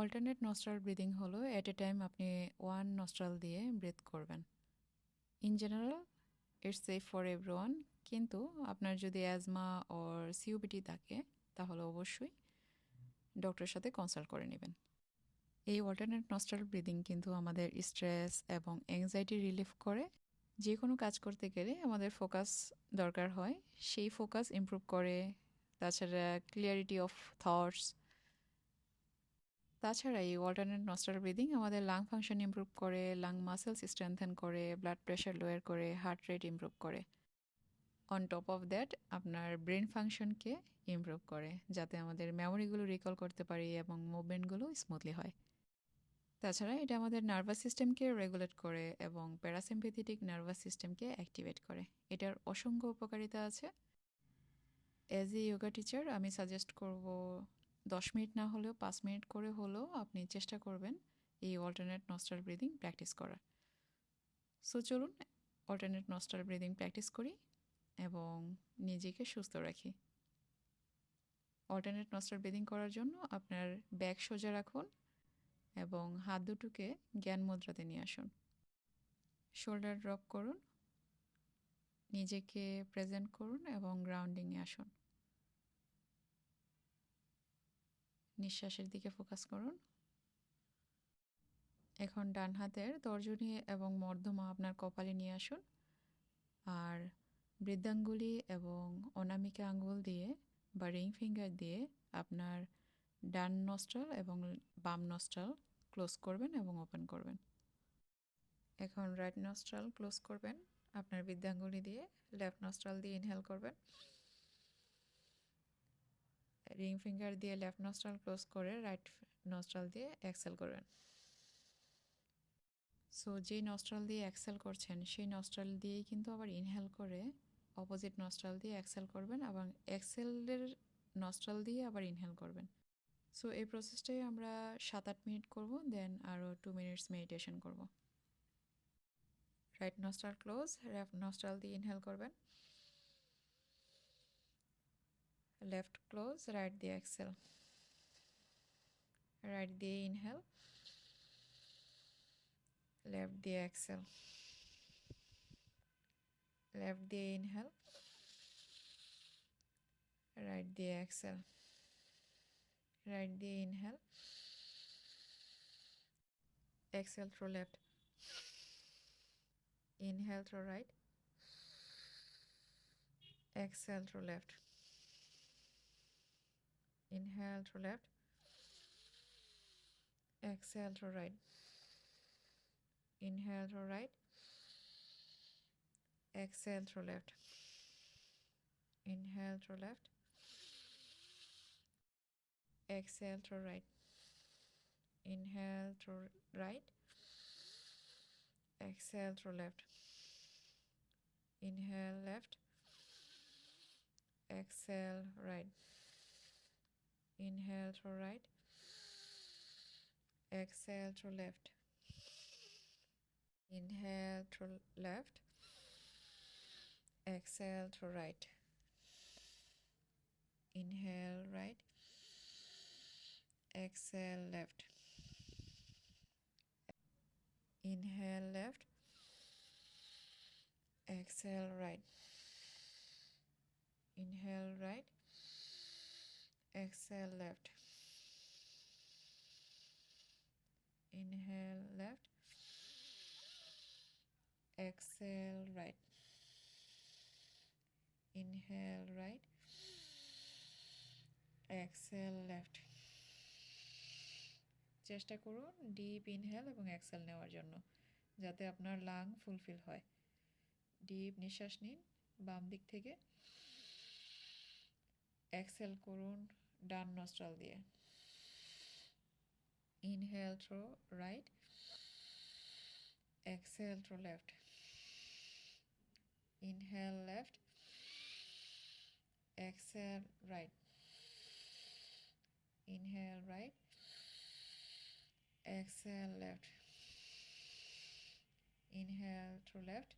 Alternate nostril breathing হলো এট এ time আপনি one nostril দিয়ে ব্রেথ করবেন। In general it's safe for everyone কিন্তু আপনার যদি অ্যাজমা ওর সিউবিটি থাকে, তাহলে অবশ্যই ডক্টরের সাথে কনসাল্ট করে নেবেন। এই অল্টারনেট নস্ট্রাল ব্রিদিং কিন্তু আমাদের স্ট্রেস এবং অ্যাংজাইটি রিলিফ করে। যে কোনো কাজ করতে গেলে আমাদের ফোকাস দরকার হয়, সেই ফোকাস ইমপ্রুভ করে। তাছাড়া ক্লিয়ারিটি অফ থটস তাছাড়া এই অল্টারনেট নস্টার ব্রিদিং আমাদের লাং ফাংশন ইমপ্রুভ করে লাং মাসেলস স্ট্রেংথেন করে ব্লাড প্রেশার লোয়ার করে হার্ট রেট ইমপ্রুভ করে। অন টপ অফ দ্যাট আপনার ব্রেন ফাংশনকে ইমপ্রুভ করে, যাতে আমাদের মেমোরিগুলো রিকল করতে পারি এবং মুভমেন্টগুলো স্মুথলি হয়। তাছাড়া এটা আমাদের নার্ভাস সিস্টেমকে রেগুলেট করে এবং প্যারাসিম্পেথেটিক নার্ভাস সিস্টেমকে অ্যাক্টিভেট করে। এটার অসংখ্য উপকারিতা আছে। অ্যাজ এ ইয়োগা টিচার আমি সাজেস্ট করব দশ মিনিট না হলেও পাঁচ মিনিট করে হলেও আপনি চেষ্টা করবেন এই অল্টারনেট নস্টাল ব্রিদিং প্র্যাকটিস করার। সো চলুন অল্টারনেট নস্টাল ব্রিদিং প্র্যাকটিস করি এবং নিজেকে সুস্থ রাখি। অল্টারনেট নস্টাল ব্রিদিং করার জন্য আপনার ব্যাগ সোজা রাখুন এবং হাত দুটোকে জ্ঞান মুদ্রাতে নিয়ে আসুন। শোল্ডার ড্রপ করুন, নিজেকে প্রেজেন্ট করুন এবং গ্রাউন্ডিংয়ে আসুন। নিঃশ্বাসের দিকে ফোকাস করুন। এখন ডান হাতের তর্জনী এবং মর্ধমা আপনার কপালে নিয়ে আসুন। আর বৃদ্ধাঙ্গুলি এবং অনামিকা আঙ্গুল দিয়ে বা রিং ফিঙ্গার দিয়ে আপনার ডান নস্ট্রাল এবং বাম নস্ট্রাল ক্লোজ করবেন এবং ওপেন করবেন। এখন রাইট নস্ট্রাল ক্লোজ করবেন। আপনার বৃদ্ধাঙ্গুলি দিয়ে লেফট নস্ট্রাল দিয়ে ইনহেল করবেন। রিং ফিঙ্গার দিয়ে লেফট নস্ট্রাল ক্লোজ করে রাইট নস্ট্রাল দিয়ে এক্সেল করবেন। সো, যেই নস্ট্রাল দিয়ে এক্সেল করছেন, সেই নস্ট্রাল দিয়েই কিন্তু আবার ইনহেল করে অপোজিট নস্ট্রাল দিয়ে এক্সেল করবেন এবং এক্সেলের নস্ট্রাল দিয়ে আবার ইনহেল করবেন। সো, এই প্রসেসটাই আমরা সাত আট মিনিট করব, দেন আরও টু মিনিটস মেডিটেশন করব। Right nostril close, left nostril দিয়ে ইনহেল করবেন। Left close right the exhale. Right the inhale. Left the exhale. Left the inhale. Right the exhale. Right the inhale. Exhale through left. Inhale through right. Exhale through left Inhale to left. Exhale to right. Inhale to right. Exhale to left. Inhale to left. Exhale to right. Inhale to right. Exhale to left. Inhale left. Exhale right inhale to right. Exhale to left. Inhale to left. Exhale to right. Inhale right. Exhale left. Inhale left. Exhale right. Inhale right exhale, left. Inhale, left. Exhale, right. Inhale, right. Exhale, left. চেষ্টা করুন deep inhale এবং Excel নেওয়ার জন্য, যাতে আপনার lung fulfil হয়। Deep নিঃশ্বাস নিন, বাম দিক থেকে। এক্সেল করুন ডান নস্ট্রাল দিয়ে inhale through right exhale through left inhale left exhale right inhale right exhale left inhale through left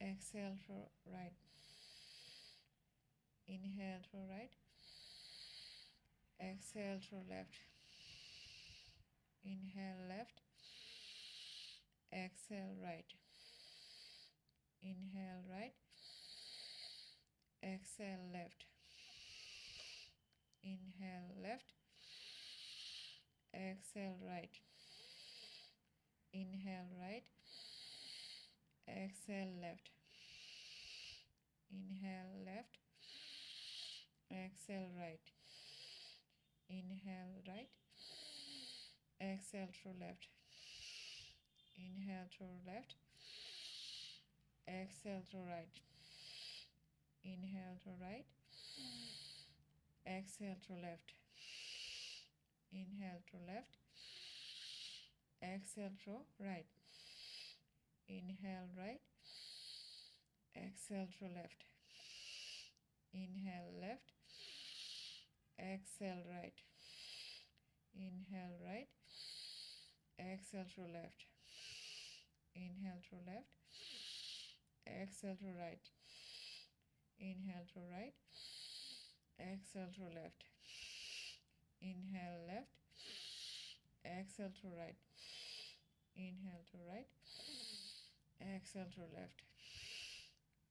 exhale through right inhale through right. Exhale through left. Inhale left. Exhale right. Inhale right. Exhale left. Inhale left. Exhale right. Inhale right. Exhale left. Inhale left exhale right. Inhale right. Exhale through left. Inhale through left. Exhale through right. Inhale through right. Exhale through left. Inhale through left. Exhale through right. Inhale right. Exhale through left. Inhale left exhale right. Inhale right. Exhale through left. Inhale through left. Exhale through right. Inhale through right. Exhale through left. Inhale left. Exhale through right. Inhale to right. Exhale to left.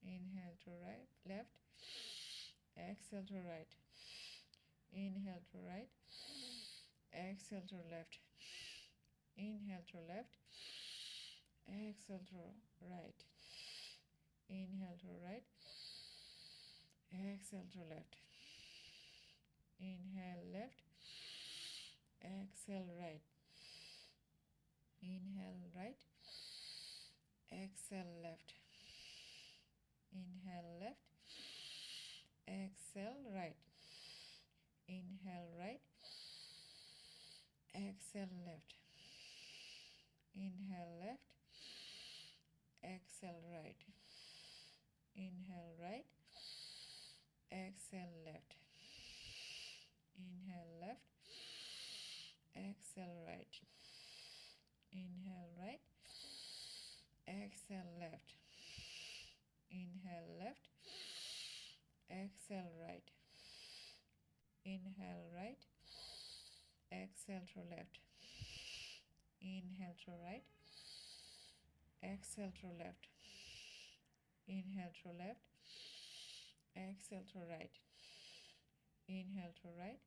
Inhale to right left. Exhale to right inhale to right. Exhale to left. Inhale to left. Exhale to right. Inhale to right. Exhale to left. Inhale left. Exhale right. Inhale right. Exhale left. Inhale left. Exhale right inhale right exhale left. Inhale left. Exhale right. Inhale right. Exhale left. Inhale left. Exhale right. Inhale right. Exhale left. Inhale left. Exhale right. Inhale right exhale to left. Inhale to right. Exhale to left. Inhale to left. Exhale to right. Inhale to right.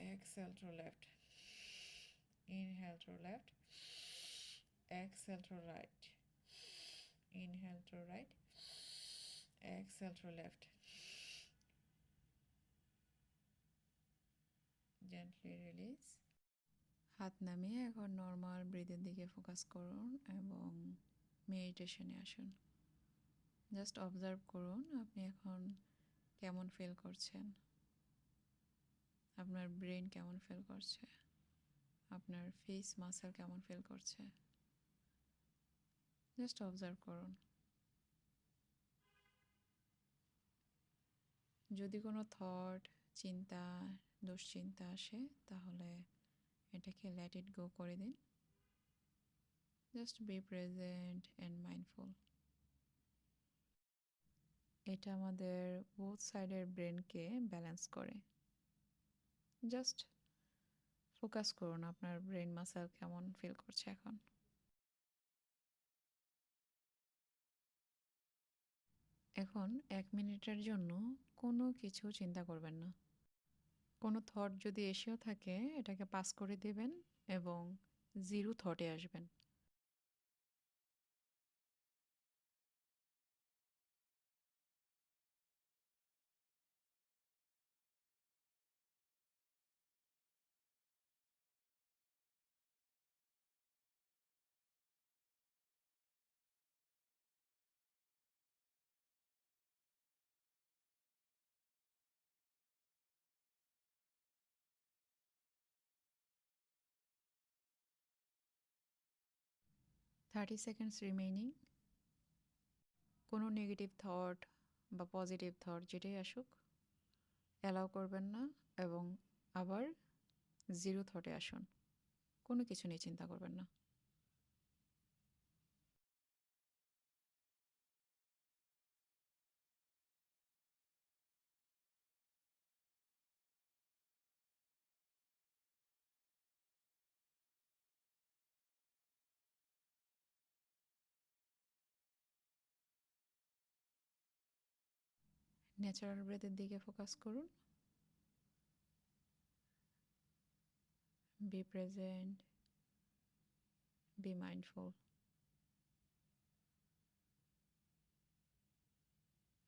Exhale to left. Inhale to left. Exhale to right. Inhale to right. Exhale to left gently release. হাত নামিয়ে এখন normal ব্রিথের দিকে focus করুন এবং মেডিটেশনে আসুন। Just observe করুন আপনি এখন কেমন ফিল করছেন। আপনার ব্রেন কেমন ফিল করছে? আপনার ফেস মাসেল কেমন ফিল করছে? জাস্ট অবজার্ভ করুন। যদি কোনো থট চিন্তা দুশ্চিন্তা আসে, তাহলে এটাকে লেট ইট গো করে দিন। Just be present and mindful এটা আমাদের বোথ সাইডের ব্রেনকে ব্যালেন্স করে। জাস্ট ফোকাস করুন আপনার ব্রেন মাসেল কেমন ফিল করছে এখন। এখন এক মিনিটের জন্য কোনো কিছু চিন্তা করবেন না। কোনো থট যদি এসেও থাকে এটাকে পাস করে দেবেন এবং জিরো থটে আসবেন। থার্টি সেকেন্ডস রিমেইনিং কোনো নেগেটিভ থট বা পজিটিভ থট যেটাই আসুক অ্যালাউ করবেন না এবং আবার জিরো থটে আসুন। কোনো কিছু নিয়ে চিন্তা করবেন না। ন্যাচারাল ব্রেথের দিকে ফোকাস করুন। বি প্রেজেন্ট বি মাইন্ডফুল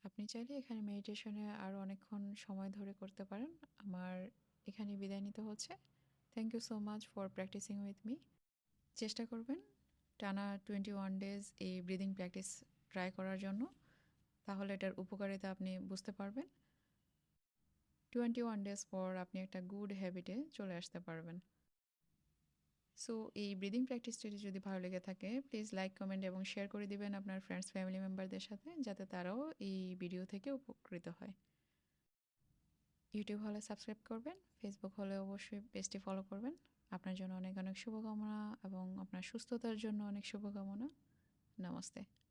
আপনি চাইলে এখানে মেডিটেশনে আরও অনেকক্ষণ সময় ধরে করতে পারেন। আমার এখানে বিদায় নিতে হচ্ছে। Thank you so much for practicing with me চেষ্টা করবেন টানা টোয়েন্টি ওয়ান ডেজ এই ব্রিদিং প্র্যাকটিস ট্রাই করার জন্য। তাহলে এটার উপকারিতা আপনি বুঝতে পারবেন। টোয়েন্টি ওয়ান ডেজ পর আপনি একটা গুড হ্যাবিটে চলে আসতে পারবেন। সো এই ব্রিদিং প্র্যাকটিসটি যদি ভালো লেগে থাকে প্লিজ লাইক কমেন্ট এবং শেয়ার করে দিবেন আপনার ফ্রেন্ডস ফ্যামিলি মেম্বারদের সাথে, যাতে তারাও এই ভিডিও থেকে উপকৃত হয়। ইউটিউব হলে সাবস্ক্রাইব করবেন ফেসবুক হলে অবশ্যই পেজটি ফলো করবেন। আপনার জন্য অনেক অনেক শুভকামনা এবং আপনার সুস্থতার জন্য অনেক শুভকামনা। নমস্তে।